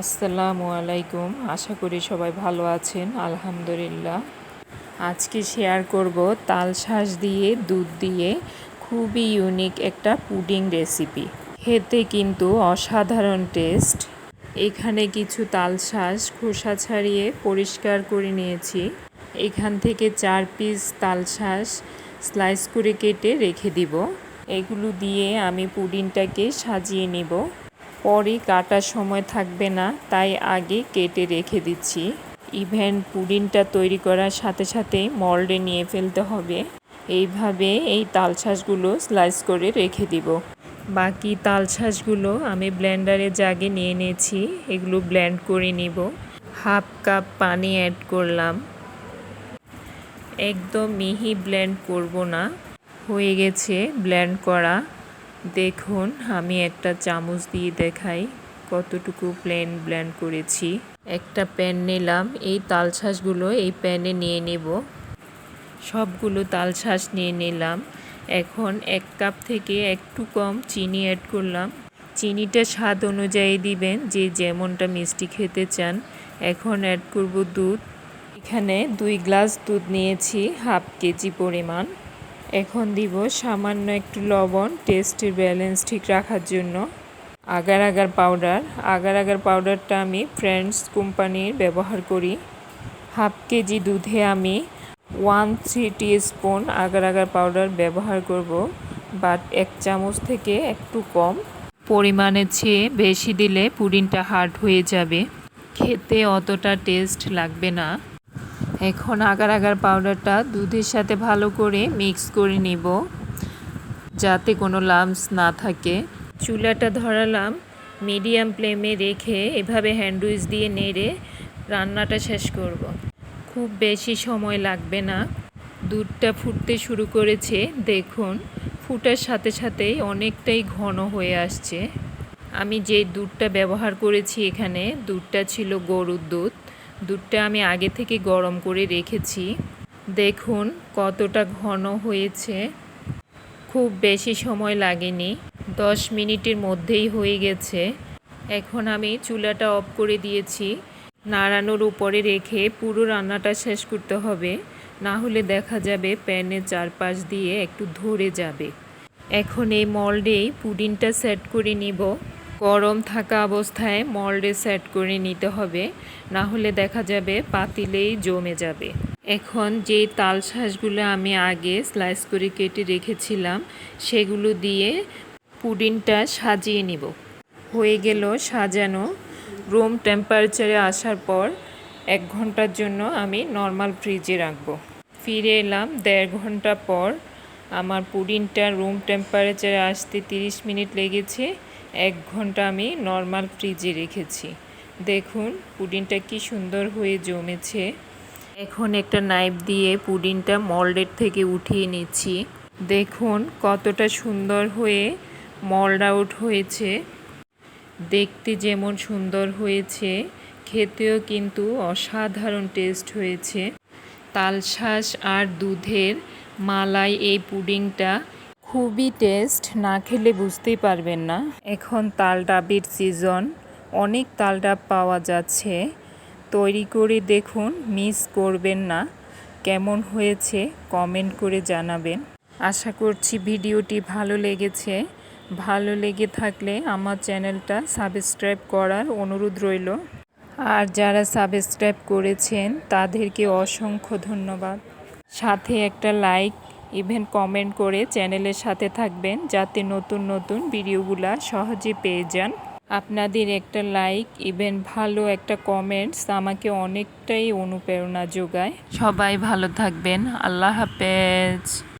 আসসালামু আলাইকুম। আশা করি সবাই ভালো আছেন, আলহামদুলিল্লাহ। আজকে শেয়ার করব তাল শাঁস দিয়ে, দুধ দিয়ে খুবই ইউনিক একটা পুডিং রেসিপি খেতে কিন্তু অসাধারণ টেস্ট এখানে কিছু তাল শাঁস খোসা ছাড়িয়ে পরিষ্কার করে নিয়েছি। এখান থেকে চার পিস তাল শাঁস স্লাইস করে কেটে রেখে দিব। এগুলো দিয়ে আমি পুডিংটাকে সাজিয়ে নিব। পরে কাটার সময় থাকবে না, তাই আগে কেটে রেখে দিচ্ছি। ইভেন পুডিংটা তৈরি করার সাথে সাথেই মল্ডে নিয়ে ফেলতে হবে। এইভাবে এই তালশাঁসগুলো স্লাইস করে রেখে দিব। বাকি তালশাঁসগুলো আমি ব্লেন্ডারে জাগে নিয়ে নিয়েছি, এগুলো ব্লেন্ড করে নিব। হাফ কাপ পানি অ্যাড করলাম। একদম মিহি ব্লেন্ড করব না। হয়ে গেছে ব্লেন্ড করা। দেখুন, আমি একটা চামচ দিয়ে দেখাই কতটুকু প্লেন ব্লেন্ড করেছি। একটা প্যান নিলাম, এই তালশাঁসগুলো এই প্যানে নিয়ে নেব। সবগুলো তালশাঁস নিয়ে নিলাম। এখন এক কাপ থেকে একটু কম চিনি অ্যাড করলাম। চিনিটা স্বাদ অনুযায়ী দিবেন, যে যেমনটা মিষ্টি খেতে চান। এখন অ্যাড করব দুধ। এখানে দুই গ্লাস দুধ নিয়েছি, হাফ কেজি পরিমাণ। এখন দিব সামান্য একটু লবণ টেস্টের ব্যালেন্স ঠিক রাখার জন্য। Agar agar powder agar agar পাউডারটা আমি ফ্রেন্ডস কোম্পানির ব্যবহার করি। হাফ কেজি দুধে আমি one three teaspoon agar agar powder ব্যবহার করব বাট এক চামচ থেকে একটু কম। পরিমাণের চেয়ে বেশি দিলে পুডিংটা হার্ড হয়ে যাবে। খেতে অতটা টেস্ট লাগবে না। এখন আগার আগার পাউডারটা দুধের সাথে ভালো করে মিক্স করে নিব, যাতে কোনো লামস না থাকে। চুলাটা ধরালাম মিডিয়াম ফ্লেমে রেখে এভাবে হ্যান্ডউইচ দিয়ে নেড়ে রান্নাটা শেষ করব। খুব বেশি সময় লাগবে না। দুধটা ফুটতে শুরু করেছে, দেখুন, ফুটার সাথে সাথেই অনেকটাই ঘন হয়ে আসছে। আমি যে দুধটা ব্যবহার করেছি এখানে, দুধটা ছিল গরুর দুধ। দুধটা আমি আগে থেকে গরম করে রেখেছি। দেখুন কতটা ঘন হয়েছে। খুব বেশি সময় লাগেনি। দশ মিনিটের মধ্যেই হয়ে গেছে। এখন আমি চুলাটা অফ করে দিয়েছি। নাড়ানোর উপরে রেখে পুরো রান্নাটা শেষ করতে হবে। না হলে দেখা যাবে প্যানের চারপাশ দিয়ে একটু ধরে যাবে। এখন এই মল্ডেই পুডিংটা সেট করে নিব। গরম থাকা অবস্থায় মল্ডে সেট করে নিতে হবে, না হলে দেখা যাবে পাতিলেই জমে যাবে। এখন যে তাল শাঁসগুলো আমি আগে স্লাইস করে কেটে রেখেছিলাম, সেগুলো দিয়ে পুডিংটা সাজিয়ে নিব। হয়ে গেল সাজানো। রুম টেম্পারেচারে আসার পর এক ঘণ্টার জন্য আমি নর্মাল ফ্রিজে রাখব। ফিরে এলাম দেড় ঘণ্টা পর। আমার পুডিংটা রুম টেম্পারেচারে আসতে 30 মিনিট লেগেছে। এক ঘণ্টা আমি নর্মাল ফ্রিজে রেখেছি। দেখুন, পুডিংটা কি সুন্দর হয়ে জমেছে। এখন একটা নাইফ দিয়ে পুডিংটা মল্ডের থেকে উঠিয়ে নিচ্ছি। দেখুন, কতটা সুন্দর হয়ে মল্ড আউট হয়েছে। দেখতে যেমন সুন্দর হয়েছে, খেতেও কিন্তু অসাধারণ টেস্ট হয়েছে। তালশাঁস আর দুধের মালাই এই পুডিংটা খুবই টেস্ট, না খেলে বুঝতেই পারবেন না। এখন তাল ডাবের সিজন অনেক তাল ডাব পাওয়া যাচ্ছে। তৈরি করে দেখুন মিস করবেন না। কেমন হয়েছে কমেন্ট করে জানাবেন। আশা করছি ভিডিওটি ভালো লেগেছে। ভালো লেগে থাকলে আমার চ্যানেলটা সাবস্ক্রাইব করার অনুরোধ রইল। আর যারা সাবস্ক্রাইব করেছেন, তাদেরকে অসংখ্য ধন্যবাদ। সাথে একটা লাইক ইভেন কমেন্ট করে চ্যানেলের সাথে থাকবেন যাতে নতুন নতুন ভিডিওগুলা সহজে পেয়ে যান। আপনাদের একটা লাইক, ইভেন ভালো একটা কমেন্টস আমাকে অনেকটাই অনুপ্রেরণা যোগায়। সবাই ভালো থাকবেন। আল্লাহ হাফেজ।